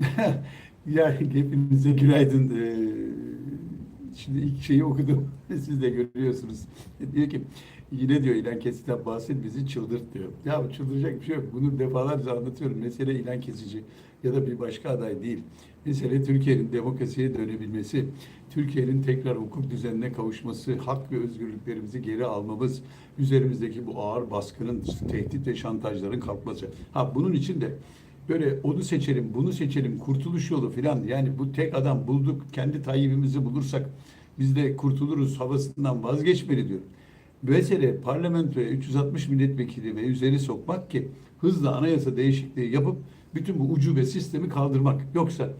hepinize günaydın. Ee, Şimdi ilk şeyi okudum. Siz de görüyorsunuz. Diyor ki yine diyor ilan kesitten bahset bizi çıldırt diyor. Ya çıldıracak bir şey yok. Bunu defalarca anlatıyorum. Mesele ilan kesici ya da bir başka aday değil. Mesele Türkiye'nin demokrasiye dönebilmesi, Türkiye'nin tekrar hukuk düzenine kavuşması, hak ve özgürlüklerimizi geri almamız, üzerimizdeki bu ağır baskının, tehdit ve şantajların kalkması. Ha bunun için de böyle onu seçelim, bunu seçelim, kurtuluş yolu filan. Yani bu tek adam bulduk, kendi Tayyip'imizi bulursak biz de kurtuluruz havasından vazgeçmeli diyor. Mesele parlamentoya 360 milletvekili ve üzeri sokmak ki hızla anayasa değişikliği yapıp bütün bu ucube sistemi kaldırmak. Yoksa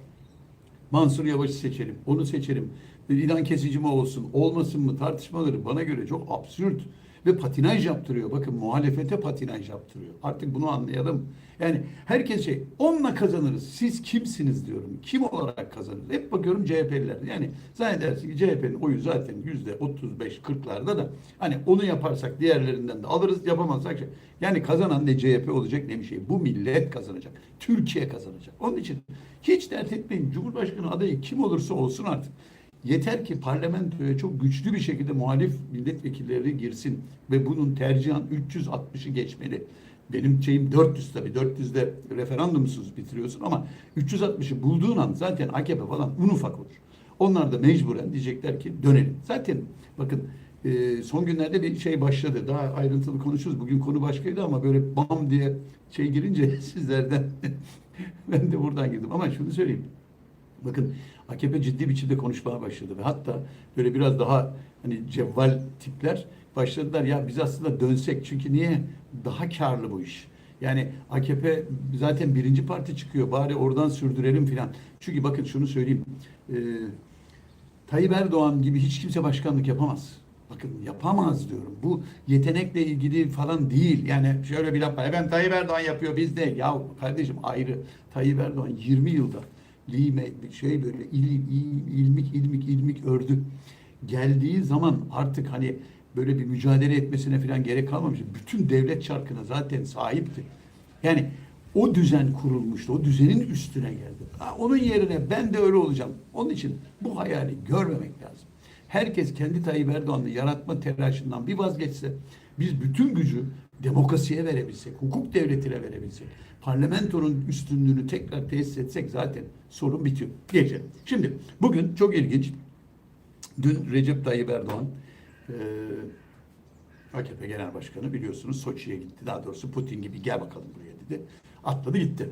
Mansur Yavaş'ı seçelim, onu seçelim. İlan kesici mi olsun, olmasın mı tartışmaları bana göre çok absürt ve patinaj yaptırıyor. Bakın muhalefete patinaj yaptırıyor. Artık bunu anlayalım. Yani herkes şey, onunla kazanırız. Siz kimsiniz diyorum. Kim olarak kazanırız? Hep bakıyorum CHP'liler. Yani zannedersin ki CHP'nin oyu zaten yüzde 35-40'larda da hani onu yaparsak diğerlerinden de alırız yapamazsak şey. Yani kazanan ne CHP olacak ne bir şey. Bu millet kazanacak. Türkiye kazanacak. Onun için hiç dert etmeyin. Cumhurbaşkanı adayı kim olursa olsun artık. Yeter ki parlamentoya çok güçlü bir şekilde muhalif milletvekilleri girsin ve bunun tercihan 360'ı geçmeli. Benim şeyim 400 tabii. 400'de referandumsuz bitiriyorsun ama 360'ı bulduğun an zaten AKP falan un ufak olur. Onlar da mecburen diyecekler ki dönelim. Zaten bakın e, son günlerde bir şey başladı. Daha ayrıntılı konuşuruz. Bugün konu başkaydı ama böyle bam diye şey girince sizlerden ben de buradan girdim. Ama şunu söyleyeyim. Bakın AKP ciddi biçimde konuşmaya başladı ve hatta böyle biraz daha hani cevval tipler başladılar ya biz aslında dönsek çünkü niye daha karlı bu iş. Yani AKP zaten birinci parti çıkıyor bari oradan sürdürelim filan. Çünkü bakın şunu söyleyeyim. E, Tayyip Erdoğan gibi hiç kimse başkanlık yapamaz. Bakın yapamaz diyorum. Bu yetenekle ilgili falan değil. Yani şöyle bir laf var. Ben Tayyip Erdoğan yapıyor biz de. Ya kardeşim ayrı. Tayyip Erdoğan 20 yılda lime şey böyle il, il, ilmik ilmik ilmik ördü. Geldiği zaman artık hani böyle bir mücadele etmesine falan gerek kalmamış. Bütün devlet çarkına zaten sahipti. Yani o düzen kurulmuştu. O düzenin üstüne geldi. Onun yerine ben de öyle olacağım. Onun için bu hayali görmemek lazım. Herkes kendi Tayyip Erdoğan'ı yaratma telaşından bir vazgeçse, biz bütün gücü demokrasiye verebilsek, hukuk devletine verebilsek, parlamentonun üstünlüğünü tekrar tesis etsek zaten sorun bitiyor. Geçelim. Şimdi bugün çok ilginç. Dün Recep Tayyip Erdoğan eee AKP Genel Başkanı biliyorsunuz Soçi'ye gitti. Daha doğrusu Putin gibi gel bakalım buraya dedi. Atladı gitti.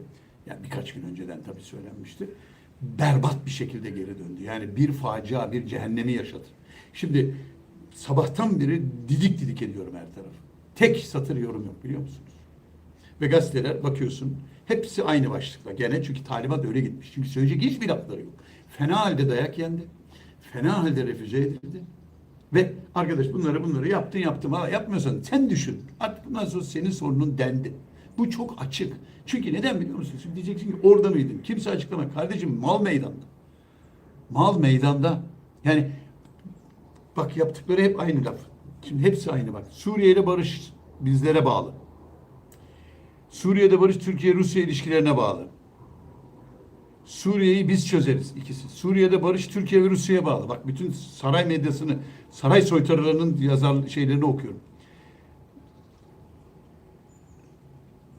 Yani birkaç gün önceden tabii söylenmişti. Berbat bir şekilde geri döndü. Yani bir facia, bir cehennemi yaşadı. Şimdi sabahtan beri didik didik ediyorum her tarafı. Tek satır yorum yok biliyor musunuz? Ve gazeteler bakıyorsun hepsi aynı başlıkla. Gene çünkü talimat öyle gitmiş. Çünkü söyleyecek hiçbir lafları yok. Fena halde dayak yendi. Fena halde refüze edildi. Ve arkadaş bunları bunları yaptın yaptım. Ha, yapmıyorsan sen düşün. Artık bundan sonra senin sorunun dendi. Bu çok açık. Çünkü neden biliyor musun? Şimdi diyeceksin ki orada mıydın? Kimse açıklama. Kardeşim mal meydanda. Mal meydanda. Yani bak yaptıkları hep aynı laf. Şimdi hepsi aynı bak. Suriye ile barış bizlere bağlı. Suriye'de barış Türkiye-Rusya ilişkilerine bağlı. Suriye'yi biz çözeriz ikisi. Suriye'de barış Türkiye ve Rusya'ya bağlı. Bak bütün saray medyasını, saray soytarılarının yazar şeylerini okuyorum.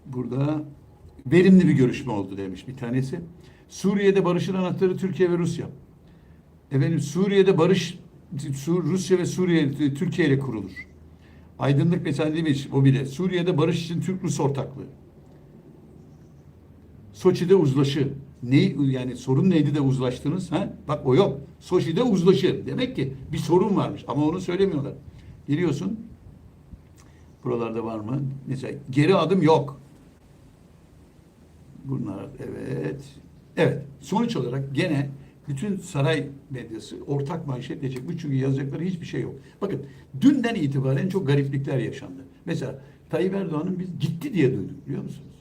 Burada verimli bir görüşme oldu demiş bir tanesi. Suriye'de barışın anahtarı Türkiye ve Rusya. Efendim Suriye'de barış Rusya ve Suriye Türkiye ile kurulur. Aydınlık mesela demiş o bile. Suriye'de barış için Türk-Rus ortaklığı. Soçi'de uzlaşı. Ne yani sorun neydi de uzlaştınız? Ha? Bak o yok. Soçi'de uzlaşı. Demek ki bir sorun varmış ama onu söylemiyorlar. Geliyorsun. Buralarda var mı? Mesela geri adım yok. Bunlar evet. Evet. Sonuç olarak gene bütün saray medyası ortak manşet diyecek. Çünkü yazacakları hiçbir şey yok. Bakın dünden itibaren çok gariplikler yaşandı. Mesela Tayyip Erdoğan'ın biz gitti diye duyduk biliyor musunuz?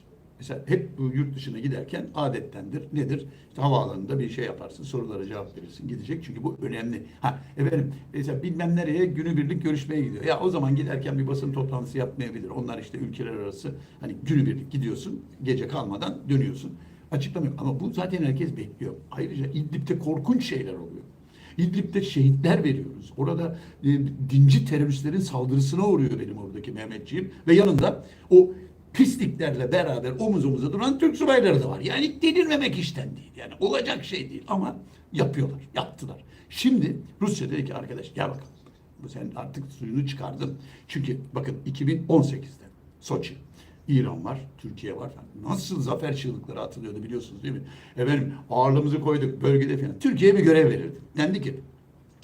Mesela hep bu yurt dışına giderken adettendir. Nedir? İşte havaalanında bir şey yaparsın, sorulara cevap verirsin. Gidecek çünkü bu önemli. Ha efendim mesela bilmem nereye günübirlik görüşmeye gidiyor. Ya o zaman giderken bir basın toplantısı yapmayabilir. Onlar işte ülkeler arası hani günübirlik gidiyorsun. Gece kalmadan dönüyorsun. Açıklama yok. Ama bu zaten herkes bekliyor. Ayrıca İdlib'de korkunç şeyler oluyor. İdlib'de şehitler veriyoruz. Orada e, dinci teröristlerin saldırısına uğruyor benim oradaki Mehmetçiğim. Ve yanında o pisliklerle beraber omuz omuza duran Türk subayları da var. Yani delirmemek işten değil. Yani olacak şey değil ama yapıyorlar, yaptılar. Şimdi Rusya dedi ki arkadaş gel bakalım. Bu sen artık suyunu çıkardın. Çünkü bakın 2018'de Soçi, İran var, Türkiye var. Nasıl zafer çığlıkları atılıyordu biliyorsunuz değil mi? Efendim ağırlığımızı koyduk bölgede falan. Türkiye'ye bir görev verirdi. Dendi ki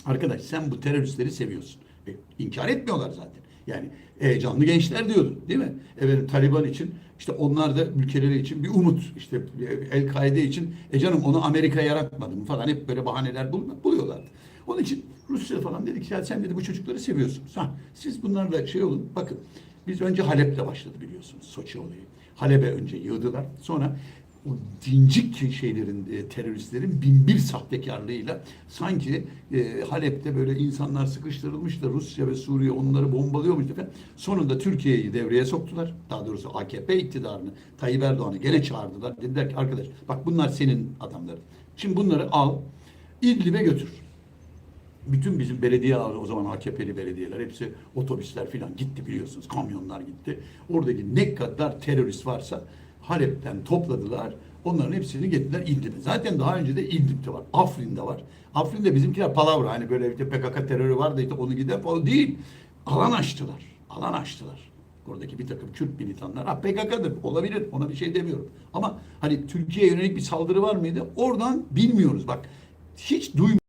arkadaş sen bu teröristleri seviyorsun. E, inkar etmiyorlar zaten. Yani e, canlı gençler diyordu değil mi? Efendim Taliban için işte onlar da ülkeleri için bir umut. İşte e, El-Kaide için e canım onu Amerika yaratmadı mı falan hep böyle bahaneler bul buluyorlardı. Onun için Rusya falan dedi ki ya sen dedi bu çocukları seviyorsunuz. Ha, siz bunlarla şey olun bakın biz önce Halep'le başladı biliyorsunuz Soçi olayı. Halep'e önce yığdılar. Sonra o dincik şeylerin, e, teröristlerin binbir sahtekarlığıyla sanki e, Halep'te böyle insanlar sıkıştırılmış da Rusya ve Suriye onları bombalıyormuş efendim. Sonunda Türkiye'yi devreye soktular. Daha doğrusu AKP iktidarını, Tayyip Erdoğan'ı gene çağırdılar. Dediler ki arkadaş bak bunlar senin adamların. Şimdi bunları al, İdlib'e götür bütün bizim belediye o zaman AKP'li belediyeler hepsi otobüsler filan gitti biliyorsunuz. Kamyonlar gitti. Oradaki ne kadar terörist varsa Halep'ten topladılar. Onların hepsini getirdiler İdlib'e. Zaten daha önce de İdlib'de var. Afrin'de var. Afrin'de bizimkiler palavra. Hani böyle işte PKK terörü var da işte onu gider falan değil. Alan açtılar. Alan açtılar. Oradaki bir takım Kürt militanlar. Ha PKK'dır. Olabilir. Ona bir şey demiyorum. Ama hani Türkiye'ye yönelik bir saldırı var mıydı? Oradan bilmiyoruz. Bak hiç duymuyoruz.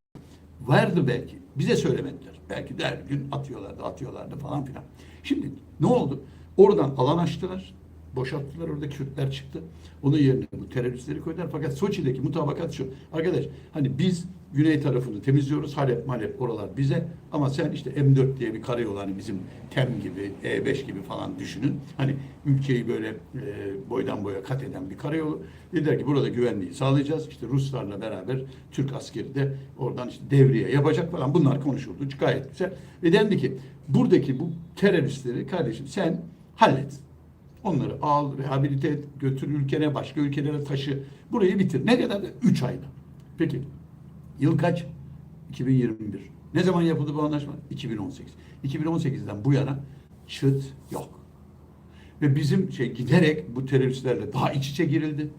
Vardı belki. Bize söylemediler. Belki de her gün atıyorlardı, atıyorlardı falan filan. Şimdi ne oldu? Oradan alan açtılar. Boşalttılar. Orada Kürtler çıktı. Onun yerine bu teröristleri koydular. Fakat Soçi'deki mutabakat şu. Arkadaş hani biz güney tarafını temizliyoruz. Halep, Malep oralar bize. Ama sen işte M4 diye bir karayolu hani bizim TEM gibi, E5 gibi falan düşünün. Hani ülkeyi böyle e, boydan boya kat eden bir karayolu. Dediler ki burada güvenliği sağlayacağız. İşte Ruslarla beraber Türk askeri de oradan işte devriye yapacak falan. Bunlar konuşuldu. Gayet güzel. Ve dendi ki buradaki bu teröristleri kardeşim sen hallet. Onları al, rehabilite et, götür ülkene, başka ülkelere taşı. Burayı bitir. Ne kadar? Üç ayda. Peki. Yıl kaç? 2021. Ne zaman yapıldı bu anlaşma? 2018. 2018'den bu yana çıt yok. Ve bizim şey giderek bu teröristlerle daha iç içe girildi.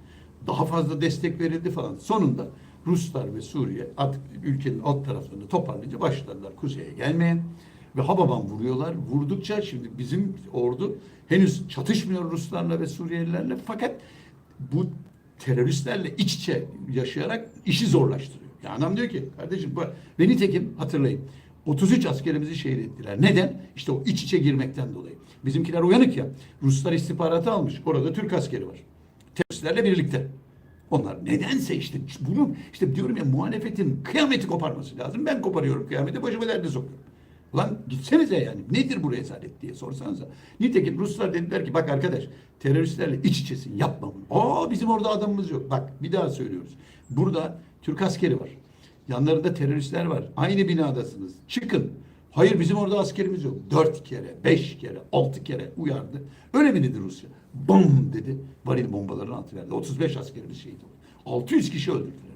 Daha fazla destek verildi falan. Sonunda Ruslar ve Suriye artık ülkenin alt taraflarını toparlayınca başladılar kuzeye gelmeye. Ve Hababam vuruyorlar. Vurdukça şimdi bizim ordu henüz çatışmıyor Ruslarla ve Suriyelilerle. Fakat bu teröristlerle iç içe yaşayarak işi zorlaştırıyor. Yani adam diyor ki kardeşim bu ve nitekim hatırlayın 33 askerimizi şehit ettiler. Neden? İşte o iç içe girmekten dolayı. Bizimkiler uyanık ya. Ruslar istihbaratı almış. Orada Türk askeri var. Teröristlerle birlikte. Onlar nedense işte bunu işte diyorum ya muhalefetin kıyameti koparması lazım. Ben koparıyorum kıyameti başıma derde sokuyorum. Ulan gitsenize yani. Nedir bu rezalet diye sorsanıza. Nitekim Ruslar dediler ki bak arkadaş teröristlerle iç içesin yapma bunu. Aa bizim orada adamımız yok. Bak bir daha söylüyoruz. Burada Türk askeri var. Yanlarında teröristler var. Aynı binadasınız. Çıkın. Hayır bizim orada askerimiz yok. Dört kere, beş kere, altı kere uyardı. Öyle mi dedi Rusya? Bum dedi. Varil bombalarını atıverdi. 35 askerimiz şehit oldu. 600 kişi öldürdüler.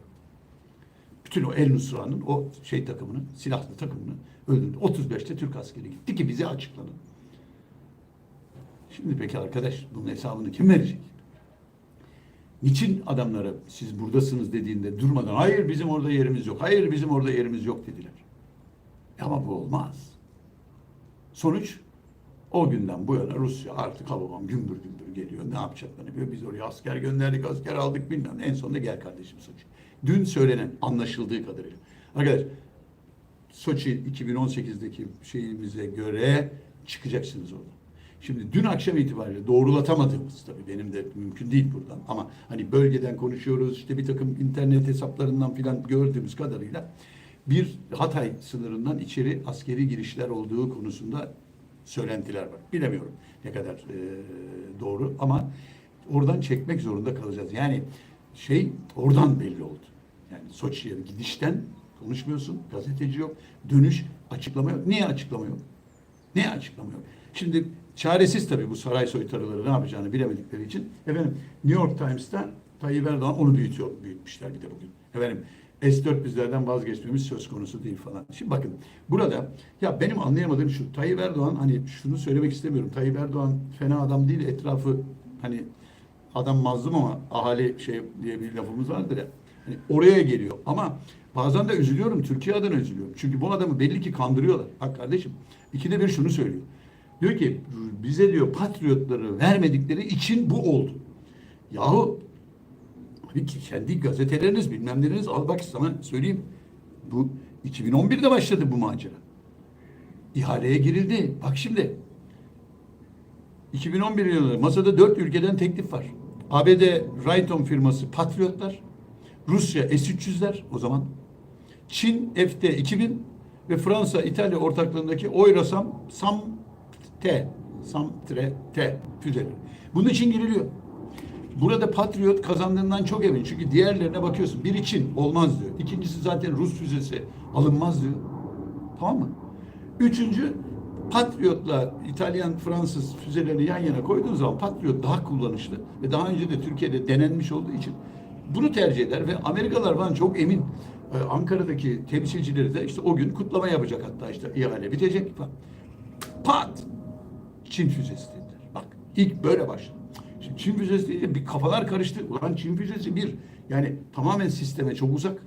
Bütün o El Nusra'nın o şey takımını, silahlı takımını öldürdü. 35'te Türk askeri gitti ki bize açıkladı. Şimdi peki arkadaş bunun hesabını kim verecek? Niçin adamlara siz buradasınız dediğinde durmadan hayır bizim orada yerimiz yok, hayır bizim orada yerimiz yok dediler. Ama bu olmaz. Sonuç o günden bu yana Rusya artık Hababam gümbür gümbür geliyor. Ne yapacaklarını biliyor. Biz oraya asker gönderdik, asker aldık bilmem. En sonunda gel kardeşim Soçi. Dün söylenen anlaşıldığı kadarıyla. Arkadaş Soçi 2018'deki şeyimize göre çıkacaksınız orada. Şimdi dün akşam itibariyle doğrulatamadığımız tabii benim de mümkün değil buradan ama hani bölgeden konuşuyoruz işte bir takım internet hesaplarından filan gördüğümüz kadarıyla bir Hatay sınırından içeri askeri girişler olduğu konusunda söylentiler var. Bilemiyorum ne kadar e, doğru ama oradan çekmek zorunda kalacağız. Yani şey oradan belli oldu. Yani Soçi'ye gidişten konuşmuyorsun, gazeteci yok, dönüş açıklama yok. Niye açıklama yok? Niye açıklama yok? Şimdi çaresiz tabii bu saray soytarıları ne yapacağını bilemedikleri için efendim New York Times'ta Tayyip Erdoğan onu büyütüyor, büyütmüşler bir de bugün. Efendim S-400'lerden vazgeçmemiz söz konusu değil falan. Şimdi bakın burada ya benim anlayamadığım şu Tayyip Erdoğan hani şunu söylemek istemiyorum. Tayyip Erdoğan fena adam değil etrafı hani adam mazlum ama ahali şey diye bir lafımız vardır ya. Hani oraya geliyor ama bazen de üzülüyorum. Türkiye adına üzülüyorum. Çünkü bu adamı belli ki kandırıyorlar. Bak kardeşim ikide bir şunu söylüyor. Diyor ki bize diyor patriotları vermedikleri için bu oldu. Yahu kendi gazeteleriniz bilmem neleriniz al bak sana söyleyeyim. Bu 2011'de başladı bu macera. İhaleye girildi. Bak şimdi 2011 yılında masada dört ülkeden teklif var. ABD Raytheon firması Patriotlar, Rusya S-300'ler o zaman, Çin FT-2000 ve Fransa İtalya ortaklığındaki Oyrasam SAM-T, SAM-T füzeleri. Bunun için giriliyor. Burada Patriot kazandığından çok emin. Çünkü diğerlerine bakıyorsun. Biri Çin olmaz diyor. İkincisi zaten Rus füzesi alınmaz diyor. Tamam mı? Üçüncü Patriot'la İtalyan, Fransız füzelerini yan yana koyduğun zaman Patriot daha kullanışlı ve daha önce de Türkiye'de denenmiş olduğu için bunu tercih eder ve Amerikalılar falan çok emin. Ee, Ankara'daki temsilcileri de işte o gün kutlama yapacak hatta işte ihale bitecek falan. Pat! Çin füzesi dediler. Bak ilk böyle başladı. Şimdi Çin füzesi deyince bir kafalar karıştı. Ulan Çin füzesi bir yani tamamen sisteme çok uzak.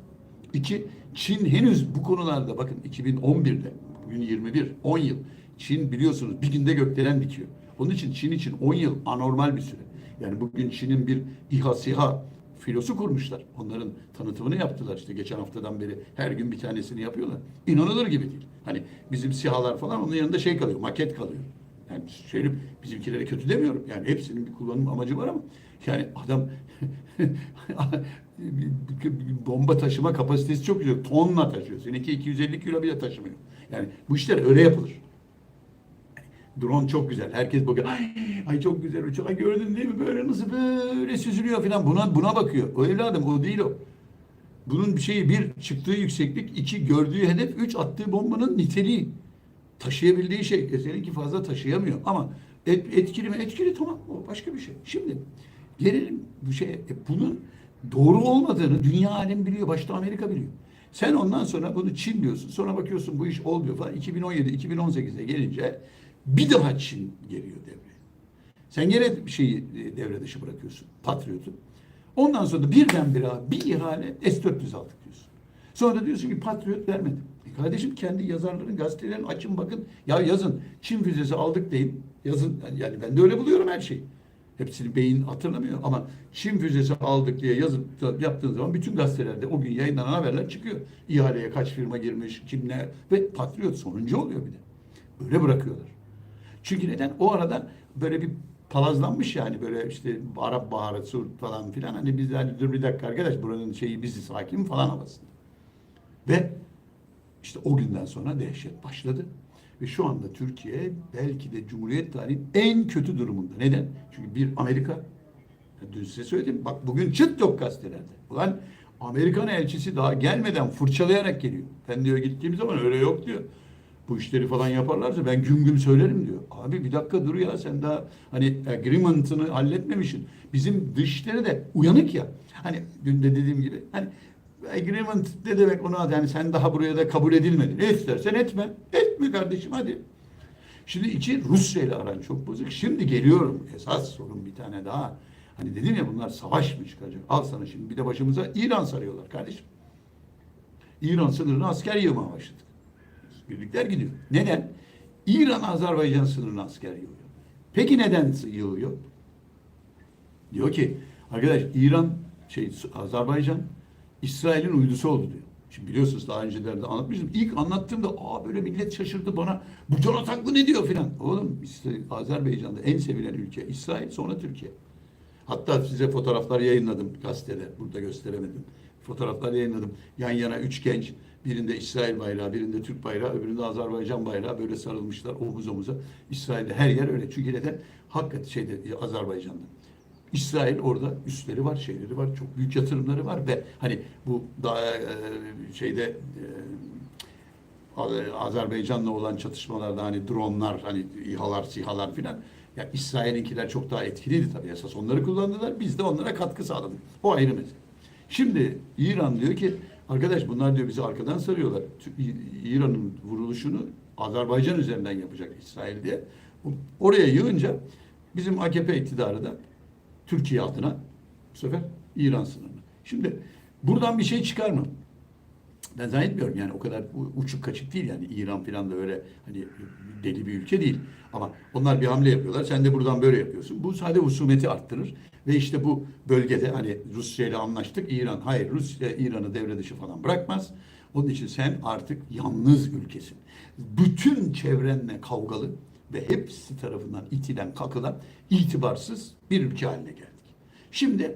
İki Çin henüz bu konularda bakın 2011'de bugün 21 10 yıl Çin biliyorsunuz bir günde gökdelen dikiyor. Onun için Çin için 10 yıl anormal bir süre. Yani bugün Çin'in bir İHA SİHA filosu kurmuşlar. Onların tanıtımını yaptılar işte geçen haftadan beri her gün bir tanesini yapıyorlar. İnanılır gibi değil. Hani bizim SİHA'lar falan onun yanında şey kalıyor, maket kalıyor. Yani söyleyeyim bizimkilere kötü demiyorum. Yani hepsinin bir kullanım amacı var ama yani adam bomba taşıma kapasitesi çok güzel. Tonla taşıyor. Seninki 250 kilo bile taşımıyor. Yani bu işler öyle yapılır. Drone çok güzel. Herkes bakıyor. Ay, ay çok güzel uçuyor. Ay gördün değil mi? Böyle nasıl böyle süzülüyor falan. Buna buna bakıyor. O evladım o değil o. Bunun bir şeyi bir çıktığı yükseklik, iki gördüğü hedef, üç attığı bombanın niteliği. Taşıyabildiği şey. E seninki fazla taşıyamıyor. Ama et, etkili mi? Etkili tamam. O başka bir şey. Şimdi gelelim bu şeye. E bunun doğru olmadığını dünya alem biliyor. Başta Amerika biliyor. Sen ondan sonra bunu Çin diyorsun. Sonra bakıyorsun bu iş olmuyor falan. 2017-2018'e gelince bir daha Çin geliyor devreye. Sen gene şeyi e, devre dışı bırakıyorsun. Patriot'u. Ondan sonra da birdenbire bir ihale S-400 aldık diyorsun. Sonra da diyorsun ki Patriot vermedi. E kardeşim kendi yazarların gazetelerini açın bakın. Ya yazın Çin füzesi aldık deyin. Yazın yani ben de öyle buluyorum her şeyi. Hepsini beyin hatırlamıyor ama Çin füzesi aldık diye yazıp yaptığın zaman bütün gazetelerde o gün yayınlanan haberler çıkıyor. İhaleye kaç firma girmiş, kim ne ve Patriot sonuncu oluyor bir de. Öyle bırakıyorlar. Çünkü neden? O arada böyle bir palazlanmış yani böyle işte Arap Baharı Sur falan filan hani biz hani dur bir dakika arkadaş buranın şeyi biziz hakim falan havasında. Ve işte o günden sonra dehşet başladı. Ve şu anda Türkiye belki de Cumhuriyet tarihinin en kötü durumunda. Neden? Çünkü bir Amerika, ya dün size söyledim, bak bugün çıt yok gazetelerde. Ulan Amerikan elçisi daha gelmeden fırçalayarak geliyor. Ben diyor gittiğim zaman öyle yok diyor. Bu işleri falan yaparlarsa ben güm güm söylerim diyor. Abi bir dakika dur ya sen daha hani agreement'ını halletmemişsin. Bizim dışişleri de uyanık ya. Hani dün de dediğim gibi hani agreement ne demek ona yani sen daha buraya da kabul edilmedin. Ne istersen etme. Etme kardeşim hadi. Şimdi iki Rusya ile aran çok bozuk. Şimdi geliyorum. Esas sorun bir tane daha. Hani dedim ya bunlar savaş mı çıkacak? Al sana şimdi bir de başımıza İran sarıyorlar kardeşim. İran sınırına asker yığmaya başladı. Birlikler gidiyor. Neden? İran Azerbaycan sınırına asker yığıyor. Peki neden yığıyor? Diyor ki arkadaş İran şey Azerbaycan İsrail'in uydusu oldu diyor. Şimdi biliyorsunuz daha öncelerde anlatmıştım. İlk anlattığımda aa böyle millet şaşırdı bana. Bu Can Ataklı ne diyor filan. Oğlum işte Azerbaycan'da en sevilen ülke İsrail sonra Türkiye. Hatta size fotoğraflar yayınladım gazetede. Burada gösteremedim. Fotoğraflar yayınladım. Yan yana üç genç. Birinde İsrail bayrağı, birinde Türk bayrağı, öbüründe Azerbaycan bayrağı böyle sarılmışlar omuz omuza. İsrail'de her yer öyle. Çünkü neden? Hakikaten şeyde Azerbaycan'da. İsrail orada üsleri var, şeyleri var, çok büyük yatırımları var ve hani bu da e, şeyde e, Azerbaycan'la olan çatışmalarda hani dronlar, hani İHA'lar, SİHA'lar filan Yani İsrail'inkiler çok daha etkiliydi tabii esas onları kullandılar. Biz de onlara katkı sağladık. O ayrı mesele. Şimdi İran diyor ki arkadaş bunlar diyor bizi arkadan sarıyorlar. İran'ın vuruluşunu Azerbaycan üzerinden yapacak İsrail diye. Oraya yığınca bizim AKP iktidarı da Türkiye adına bu sefer İran sınırına. Şimdi buradan bir şey çıkar mı? Ben zannetmiyorum yani o kadar uçuk kaçık değil yani İran falan da öyle hani deli bir ülke değil. Ama onlar bir hamle yapıyorlar. Sen de buradan böyle yapıyorsun. Bu sadece husumeti arttırır. Ve işte bu bölgede hani Rusya ile anlaştık. İran hayır Rusya İran'ı devre dışı falan bırakmaz. Onun için sen artık yalnız ülkesin. Bütün çevrenle kavgalı ve hepsi tarafından itilen, kakılan, itibarsız bir ülke haline geldik. Şimdi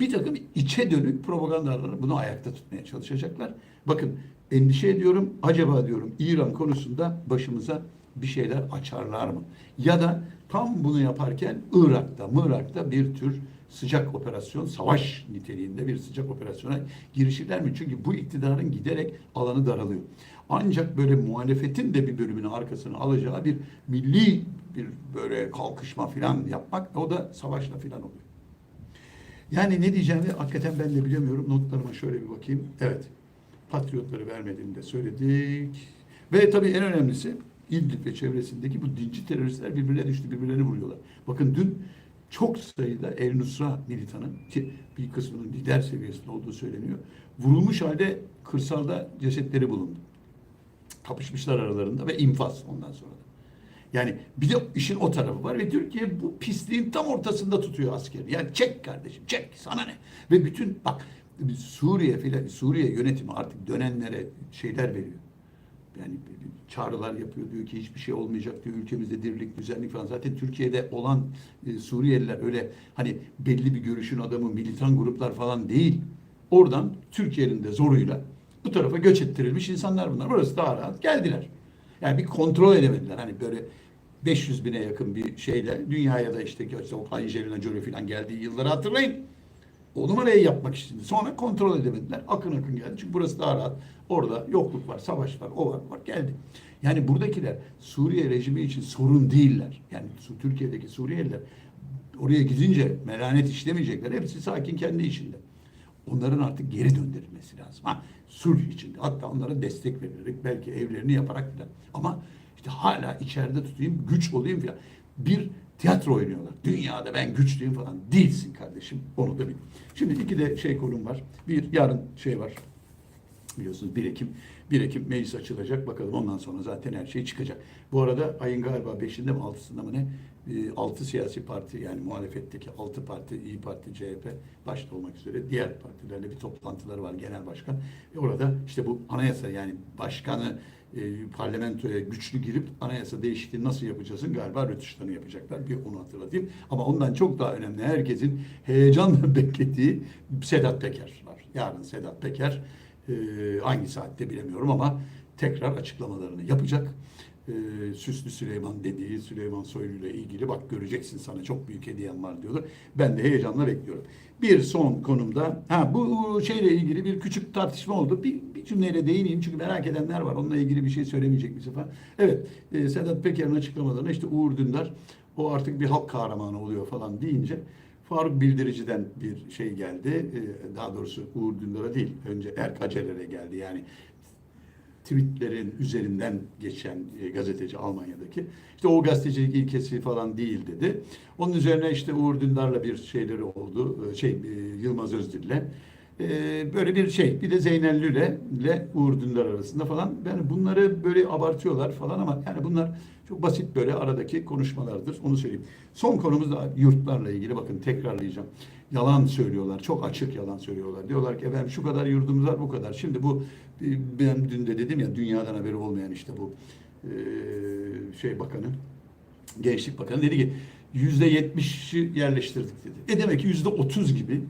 bir takım içe dönük propagandalarla bunu ayakta tutmaya çalışacaklar. Bakın endişe ediyorum. Acaba diyorum İran konusunda başımıza bir şeyler açarlar mı? Ya da tam bunu yaparken Irak'ta, Mırak'ta bir tür sıcak operasyon, savaş niteliğinde bir sıcak operasyona girişirler mi? Çünkü bu iktidarın giderek alanı daralıyor. Ancak böyle muhalefetin de bir bölümünü arkasına alacağı bir milli bir böyle kalkışma falan yapmak o da savaşla falan oluyor. Yani ne diyeceğimi hakikaten ben de bilemiyorum. Notlarıma şöyle bir bakayım. Evet. Patriotları vermediğini de söyledik. Ve tabii en önemlisi İdlib ve çevresindeki bu dinci teröristler birbirine düştü, birbirlerini vuruyorlar. Bakın dün çok sayıda El Nusra militanı ki bir kısmının lider seviyesinde olduğu söyleniyor. Vurulmuş halde kırsalda cesetleri bulundu. Kapışmışlar aralarında ve infaz ondan sonra da. Yani bir de işin o tarafı var ve Türkiye bu pisliğin tam ortasında tutuyor askeri. Yani çek kardeşim çek sana ne? Ve bütün bak Suriye filan Suriye yönetimi artık dönenlere şeyler veriyor. Yani çağrılar yapıyor diyor ki hiçbir şey olmayacak diyor ülkemizde dirlik düzenlik falan. Zaten Türkiye'de olan e, Suriyeliler öyle hani belli bir görüşün adamı militan gruplar falan değil. Oradan Türkiye'nin de zoruyla bu tarafa göç ettirilmiş insanlar bunlar. Orası daha rahat geldiler. Yani bir kontrol edemediler. Hani böyle 500 bine yakın bir şeyle dünyaya da işte, işte o Angelina Jolie falan geldiği yılları hatırlayın. O numarayı yapmak için. Sonra kontrol edemediler. Akın akın geldi. Çünkü burası daha rahat. Orada yokluk var, savaş var, o var, var. Geldi. Yani buradakiler Suriye rejimi için sorun değiller. Yani Türkiye'deki Suriyeliler oraya gidince melanet işlemeyecekler. Hepsi sakin kendi içinde. Onların artık geri döndürülmesi lazım. Ha, sulh içinde. Hatta onlara destek verilerek belki evlerini yaparak filan. Ama işte hala içeride tutayım, güç olayım filan. Bir tiyatro oynuyorlar. Dünyada ben güçlüyüm falan. Değilsin kardeşim. Onu da bil. Şimdi iki de şey konum var. Bir yarın şey var. Biliyorsunuz 1 Ekim 1 Ekim meclis açılacak. Bakalım ondan sonra zaten her şey çıkacak. Bu arada ayın galiba 5'inde mi 6'sında mı ne? 6 siyasi parti yani muhalefetteki 6 parti, İyi Parti, CHP başta olmak üzere diğer partilerle bir toplantıları var genel başkan. Ve orada işte bu anayasa yani başkanı e, parlamentoya güçlü girip anayasa değişikliği nasıl yapacaksın galiba rötuşlarını yapacaklar. Bir onu hatırlatayım. Ama ondan çok daha önemli herkesin heyecanla beklediği Sedat Peker var. Yarın Sedat Peker e, hangi saatte bilemiyorum ama tekrar açıklamalarını yapacak. E, Süslü Süleyman dediği Süleyman Soylu ile ilgili bak göreceksin sana çok büyük hediyem var diyordu. Ben de heyecanla bekliyorum. Bir son konumda ha bu şeyle ilgili bir küçük tartışma oldu. Bir, bir cümleyle değineyim çünkü merak edenler var. Onunla ilgili bir şey söylemeyecek bir sefer. Evet e, Sedat Peker'in açıklamalarına işte Uğur Dündar o artık bir halk kahramanı oluyor falan deyince Faruk Bildirici'den bir şey geldi. Ee, Daha doğrusu Uğur Dündar'a değil. Önce Erk Aceler'e geldi. Yani tweetlerin üzerinden geçen e, gazeteci Almanya'daki. İşte o gazetecilik ilkesi falan değil dedi. Onun üzerine işte Uğur Dündar'la bir şeyleri oldu. E, Şey e, Yılmaz Özdil'le. E, Böyle bir şey. Bir de Zeynel Lüle ile Uğur Dündar arasında falan. Yani bunları böyle abartıyorlar falan ama yani bunlar çok basit böyle aradaki konuşmalardır. Onu söyleyeyim. Son konumuz da yurtlarla ilgili. Bakın tekrarlayacağım. Yalan söylüyorlar. Çok açık yalan söylüyorlar. Diyorlar ki efendim şu kadar yurdumuz var bu kadar. Şimdi bu ben dün de dedim ya dünyadan haberi olmayan işte bu e, şey bakanı Gençlik Bakanı dedi ki yüzde yetmişi yerleştirdik dedi. E demek ki yüzde otuz gibi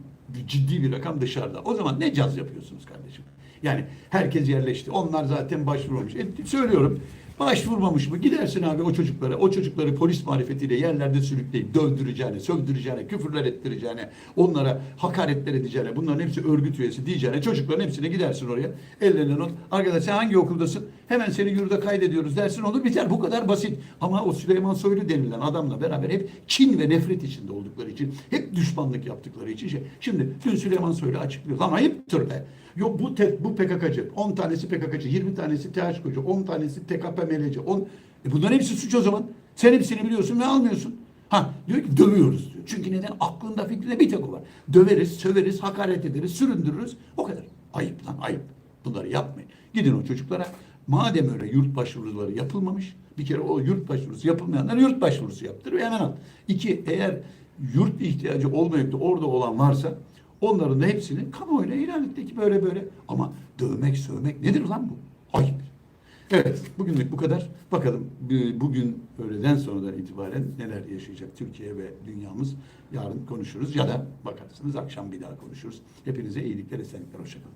ciddi bir rakam dışarıda. O zaman ne caz yapıyorsunuz kardeşim? Yani herkes yerleşti. Onlar zaten başvurulmuş. E, söylüyorum Başvurmamış mı? Gidersin abi o çocuklara, o çocukları polis marifetiyle yerlerde sürükleyip dövdüreceğine, sövdüreceğine, küfürler ettireceğine, onlara hakaretler edeceğine, bunların hepsi örgüt üyesi diyeceğine, çocukların hepsine gidersin oraya. Ellerine not. Arkadaş sen hangi okuldasın? Hemen seni yurda kaydediyoruz dersin olur biter. Bu kadar basit. Ama o Süleyman Soylu denilen adamla beraber hep kin ve nefret içinde oldukları için, hep düşmanlık yaptıkları için şey. Şimdi dün Süleyman Soylu açıklıyor. Lan ayıptır be. Yok bu te, bu PKK'cı, 10 tanesi PKK'cı, 20 tanesi THK'cı, 10 tanesi TKPML'ci. 10 e bunların hepsi suç o zaman. Sen hepsini biliyorsun ve almıyorsun. Ha diyor ki dövüyoruz diyor. Çünkü neden? Aklında fikrinde bir tek o var. Döveriz, söveriz, hakaret ederiz, süründürürüz. O kadar. Ayıp lan ayıp. Bunları yapmayın. Gidin o çocuklara. Madem öyle yurt başvuruları yapılmamış, bir kere o yurt başvurusu yapılmayanlara yurt başvurusu yaptır ve hemen al. İki, eğer yurt ihtiyacı olmayıp da orada olan varsa onların da hepsini kamuoyuna ilan etti ki böyle böyle. Ama dövmek, sövmek nedir lan bu? Ayıp. Evet, bugünlük bu kadar. Bakalım bu- bugün öğleden sonradan itibaren neler yaşayacak Türkiye ve dünyamız. Yarın konuşuruz ya da bakarsınız akşam bir daha konuşuruz. Hepinize iyilikler, esenlikler, hoşçakalın.